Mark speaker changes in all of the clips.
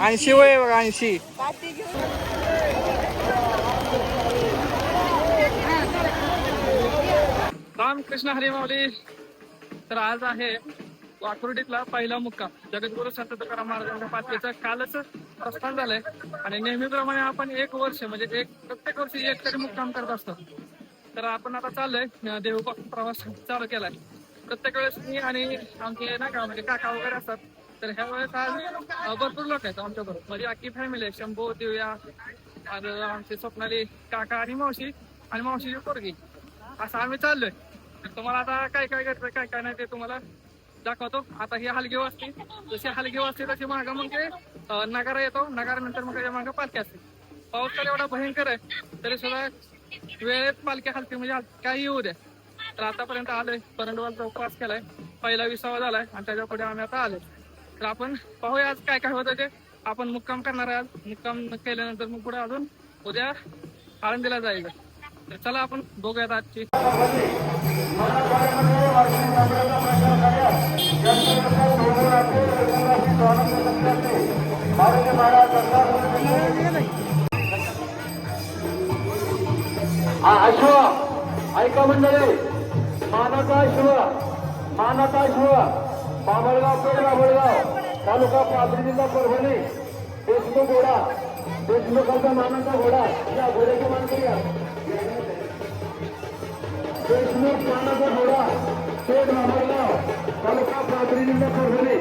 Speaker 1: ऐंशी वय बघा ऐंशी. रामकृष्ण हरिमावली तर आज आहे वाकुर्डीतला पहिला मुक्काम. जगद्गुरु संत तुकाराम महाराजांच्या पालखीचं कालच प्रस्थान झालंय. आणि नेहमीप्रमाणे आपण एक वर्ष म्हणजे एक प्रत्येक वर्षी एक तरी मुक्काम करत असतो. तर आपण आता चाललोय देहूपासून प्रवास चालू केलाय. प्रत्येक वेळेस मी आणि आमचे ना का म्हणजे काका वगैरे असतात तर ह्यामुळे वेळेस आज भरपूर लोक आहेत आमच्याबरोबर माझी म्हणजे अख्खी फॅमिली आहे. शंभू दिव्या आणि आमचे स्वप्नाली काका आणि मावशी आणि मावशीची पोरगी. असं आम्ही चाललोय. तर तुम्हाला आता काय काय करतं काय काय नाही ते तुम्हाला दाखवतो. आता ही हलगी असते जशी हलगी असते तशी मागं मग ते नगारा येतो. नगारानंतर मग त्याच्या मागं पालखी असते. पाऊस तर एवढा भयंकर आहे तरी सुद्धा वेळेत पालखी हलकी म्हणजे काही येऊ द्या. तर आतापर्यंत आलोय. परंडवालचा उपवास केलाय. पहिला विसावा झालाय आणि त्याच्या पुढे आम्ही आता आलो तर आपण पाहूया आज काय काय होतं ते. आपण मुक्काम करणार आहे आज. मुक्काम केल्यानंतर मग पुढे अजून उद्या आळंदीला जायचं तर चला आपण बघूयात आजची.
Speaker 2: अश्व ऐका मंडळी. मानता शिव मानता शिव बामळगाव पेठ बाबळगाव तालुका पाथरी जिल्हा परभणी देशमुख घोडा देशमुखाचा मानाचा घोडा या घोड्याची मान करूया देशमुख मानाचा घोडा पेठ बामळगाव तालुका पाथरी जिल्हा परभणी.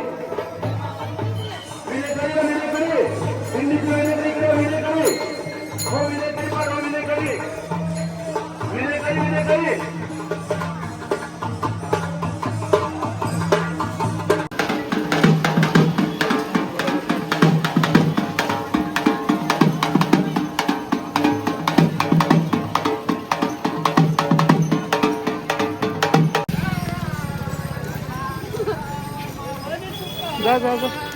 Speaker 1: जा जा जा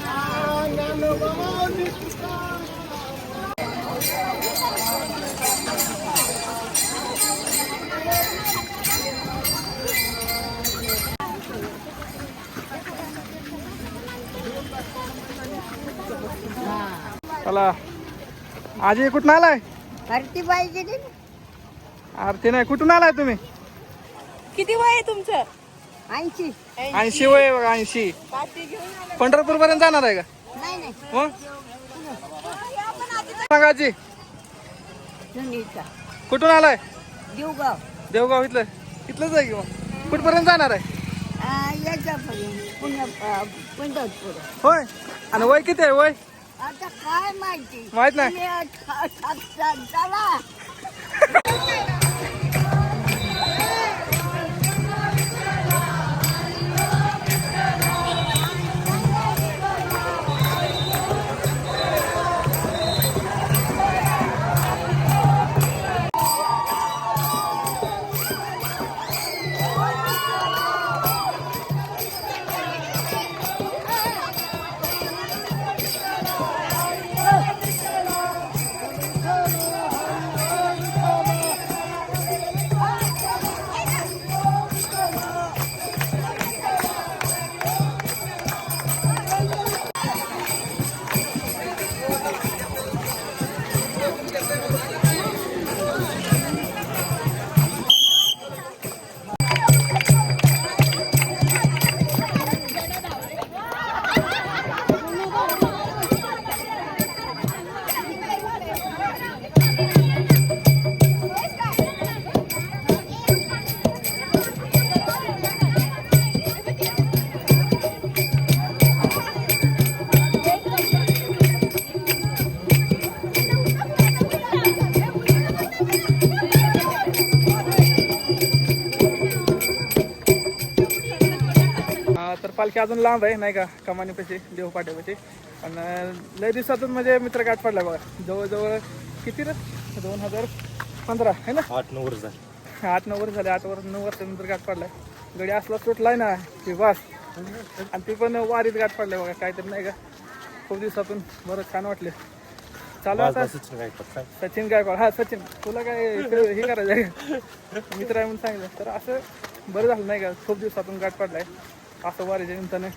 Speaker 1: चला. आजी कुठून आलाय?
Speaker 3: भरती पाहिजे
Speaker 1: आरती नाही. कुठून आलाय तुम्ही?
Speaker 4: किती वय आहे तुमचं?
Speaker 3: ऐंशी.
Speaker 1: ऐंशी वय बघा ऐंशी. पंढरपूर पर्यंत जाणार आहे का?
Speaker 3: नाही नाही.
Speaker 1: मग? कुठून आलाय?
Speaker 3: देवगाव.
Speaker 1: देवगाव इथलं. इथलंच आहे की मग? कुठपर्यंत जाणार आहे? होय. आणि वय किती आहे वय?
Speaker 3: आता काय माहिती?
Speaker 1: माहीत नाही. तर पालखी अजून लांब आहे नाही का? कमानीपाशी देव पाट्यापाशी पण लय दिवसातून म्हणजे मित्र गाठ पडला बघा. जवळजवळ किती रे? दोन हजार पंधरा आहे ना?
Speaker 5: आठ नऊ वर्ष झाली.
Speaker 1: आठ नऊ वर्ष झाले आठ वर्ष नऊ वर्षानंतर गाठ पडलाय गडी असला सुटलाय ना की बस आणि ती पण वारीत गाठ पडलाय बघा काहीतरी नाही का? खूप दिवसातून बरं छान वाटले. चालू आता.
Speaker 5: सचिन गायकवाड काय
Speaker 1: सचिन गायकवाड हा सचिन. तुला काय हे करायचं? मित्र आहे म्हणून सांगितलं. तर असं बरं झालं नाही का? खूप दिवसातून गाठ पडलाय. असं वारीच्या निमित्ताने.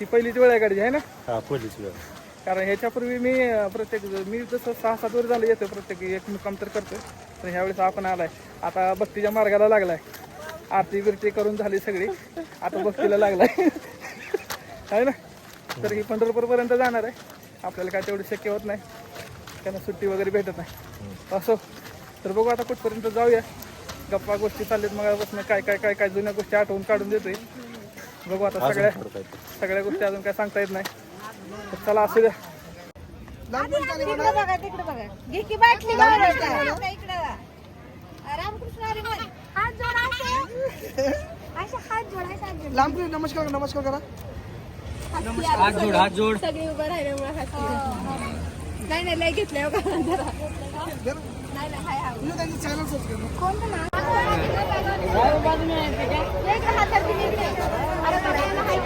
Speaker 1: ही पहिलीच वेळ आहे गाडीची आहे ना?
Speaker 5: हा पोलीस वेळ.
Speaker 1: कारण ह्याच्यापूर्वी मी अं, प्रत्येक मी जसं सहा सात वर झालं येतो प्रत्येक एक मुक्काम तर करतोय. तर ह्यावेळेस आपण आलाय. आता भक्तीच्या मार्गाला लागलाय. आरती बिरती करून झाली सगळी. आता भक्तीला लागलाय. आहे ना? तर ही पंढरपूरपर्यंत जाणार आहे. आपल्याला काय तेवढं शक्य होत नाही. त्यांना सुट्टी वगैरे भेटत नाही. असो. तर बघू आता कुठपर्यंत जाऊया. गप्पा गोष्टी चालल्यात मग काय काय काय काय जुन्या गोष्टी आठवून काढून देतोय. बघू आता सगळ्या सगळ्या गोष्टी अजून काय सांगता येत नाही. तर चला असू द्या.
Speaker 4: तिकडे बघा तिकडे बघा. घे की बाटली बघा. इकडे रामकृष्ण हरी बोल. हात जोडा असे. असे हात जोडायचे
Speaker 5: नमस्कार नमस्कार करा.
Speaker 4: हात जोड हात जोड. सगळी उभं राहिल्यामुळे हात नाही नाही लय घेतलंय हो का जरा नाही नाही हाय हाय.
Speaker 5: तुम्ही त्यांचं चॅनल सबस्क्राईब
Speaker 4: कोणतं नाव? एक हातात दिली. 们还。